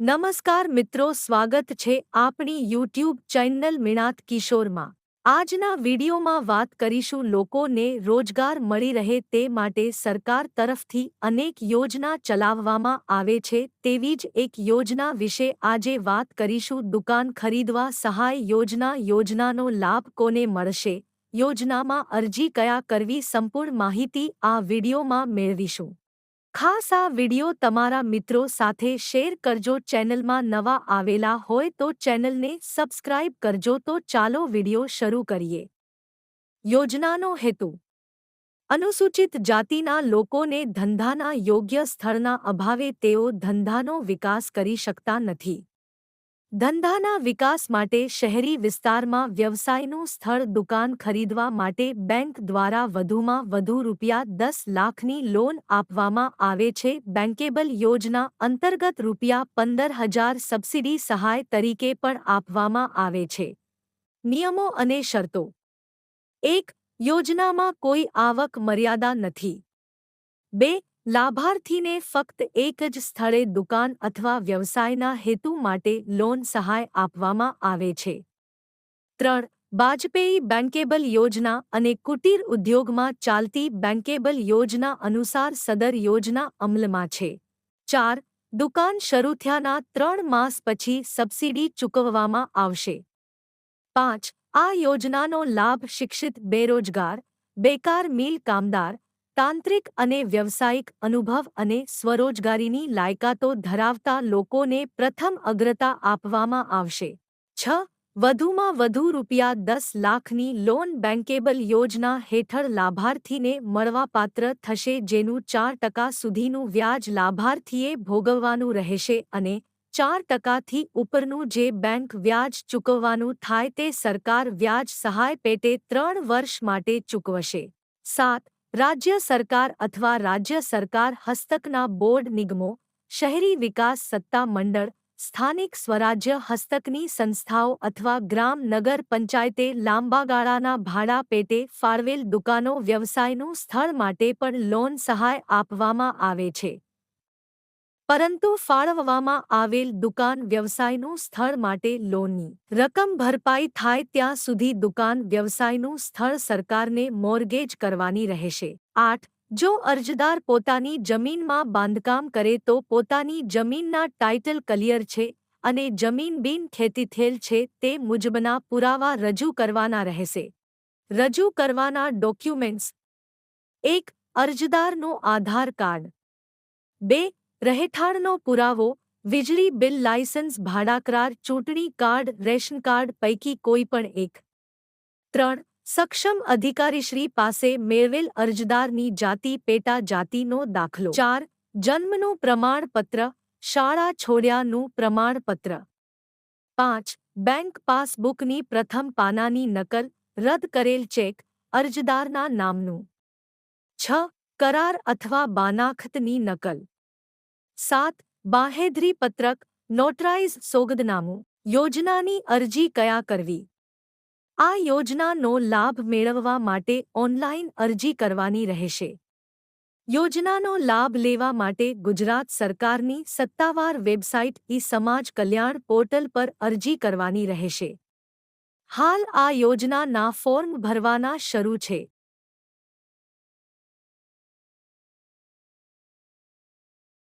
નમસ્કાર મિત્રો, સ્વાગત છે આપણી યુટ્યુબ ચેનલ મિણાત કિશોરમાં. આજના વિડીયોમાં વાત કરીશું લોકોને રોજગાર મળી રહે તે માટે સરકાર તરફથી અનેક યોજના ચલાવવામાં આવે છે. તેવી જ એક યોજના વિશે આજે વાત કરીશું. દુકાન ખરીદવા સહાય યોજના, યોજનાનો લાભ કોને મળશે? યોજનામાં અરજી કયા કરવી? સંપૂર્ણ માહિતી આ વિડીયોમાં મેળવીશું. ખાસ આ વિડિયો તમારા મિત્રો સાથે શેર કરજો ચેનલમાં નવા આવેલા હોય તો ચેનલને સબસ્ક્રાઇબ કરજો તો ચાલો વિડિયો શરૂ કરીએ. યોજનાનો હેતુ. અનુસૂચિત જાતિના લોકોને ધંધાના યોગ્ય સ્થળના અભાવે તેઓ ધંધાનો વિકાસ કરી શકતા નથી. ધંધાના વિકાસ માટે શહેરી વિસ્તારમાં વ્યવસાયનું સ્થળ દુકાન ખરીદવા માટે બેંક દ્વારા વધુમાં વધુ રૂપિયા દસ લાખની લોન આપવામાં આવે છે. બેન્કેબલ યોજના અંતર્ગત રૂપિયા પંદર હજાર સબસિડી સહાય તરીકે પણ આપવામાં આવે છે. નિયમો અને શરતો. એક, યોજનામાં કોઈ આવક મર્યાદા નથી. બે લાભાર્થીને ફક્ત એક જ સ્થળે દુકાન અથવા વ્યવસાયના હેતુ માટે લોન સહાય આપવામાં આવે છે. ત્રણ વાજપેયી બેન્કેબલ યોજના અને કુટીર ઉદ્યોગમાં ચાલતી બેન્કેબલ યોજના અનુસાર સદર યોજના અમલમાં છે. ચાર, દુકાન શરૂ થયાના ત્રણ માસ પછી સબસિડી ચૂકવવામાં આવશે. પાંચ, આ યોજનાનો લાભ શિક્ષિત બેરોજગાર, બેકાર મિલ કામદાર તાંત્રિક અને વ્યવસાયિક અનુભવ અને સ્વરોજગારીની લાયકાતો ધરાવતા લોકોને પ્રથમ અગ્રતા આપવામાં આવશે. છ, વધુમાં વધુ રૂપિયા દસ લાખની લોન બેન્કેબલ યોજના હેઠળ લાભાર્થીને મળવાપાત્ર થશે, જેનું ચાર ટકા સુધીનું વ્યાજ લાભાર્થીએ ભોગવવાનું રહેશે અને ચાર ટકાથી ઉપરનું જે બેંક વ્યાજ ચૂકવવાનું થાય તે સરકાર વ્યાજ સહાય પેટે ત્રણ વર્ષ માટે ચૂકવશે. સાત રાજ્ય સરકાર અથવા રાજ્ય સરકાર હસ્તકના બોર્ડ નિગમો, શહેરી વિકાસ સત્તા મંડળ, સ્થાનિક સ્વરાજ્ય હસ્તકની સંસ્થાઓ અથવા ગ્રામ નગર પંચાયતે લાંબાગાળાના ભાડા પેટે ફાળવેલ દુકાનો વ્યવસાયનું સ્થળ માટે પણ લોન સહાય આપવામાં આવે છે. પરંતુ ફાળવવામાં આવેલ દુકાન વ્યવસાયનું સ્થળ માટે લોનની રકમ ભરપાઈ થાય ત્યાં સુધી દુકાન વ્યવસાયનું સ્થળ સરકારને મોર્ગેજ કરવાની રહેશે. આઠ, જો અરજદાર પોતાની જમીનમાં બાંધકામ કરે તો પોતાની જમીનના ટાઇટલ ક્લિયર છે અને જમીન બિન ખેતીથેલ છે તે મુજબના પુરાવા રજૂ કરવાના રહેશે. રજૂ કરવાના ડોક્યુમેન્ટ્સ. એક, અરજદારનું આધાર કાર્ડ. બે રહેઠાણનો પુરાવો, વીજળી બિલ લાયસન્સ ભાડાકરાર, ચૂંટણી કાર્ડ, રેશન કાર્ડ પૈકી કોઈ પણ એક. ત્રણ, સક્ષમ અધિકારીશ્રી પાસે મેળવેલ અરજદારની જાતિ, પેટા જાતિનો દાખલો. ચાર, જન્મનું પ્રમાણપત્ર, શાળા છોડ્યાનું પ્રમાણપત્ર. પાંચ, બેંક પાસબુકની પ્રથમ પાનાની નકલ, રદ કરેલ ચેક, અરજદારના નામનું. છ, કરાર અથવા બાનાખતની નકલ. સાત, બાહેધરી પત્રક, નોટરાઇઝ સોગદનામું, યોજનાની અરજી કયા કરવી? આ યોજનાનો લાભ મેળવવા માટે ઓનલાઇન અરજી કરવાની રહેશે. યોજનાનો લાભ લેવા માટે ગુજરાત સરકારની સત્તાવાર વેબસાઇટ ઈ સમાજ કલ્યાણ પોર્ટલ પર અરજી કરવાની રહેશે. હાલ આ યોજનાના ફોર્મ ભરવાના શરૂ છે.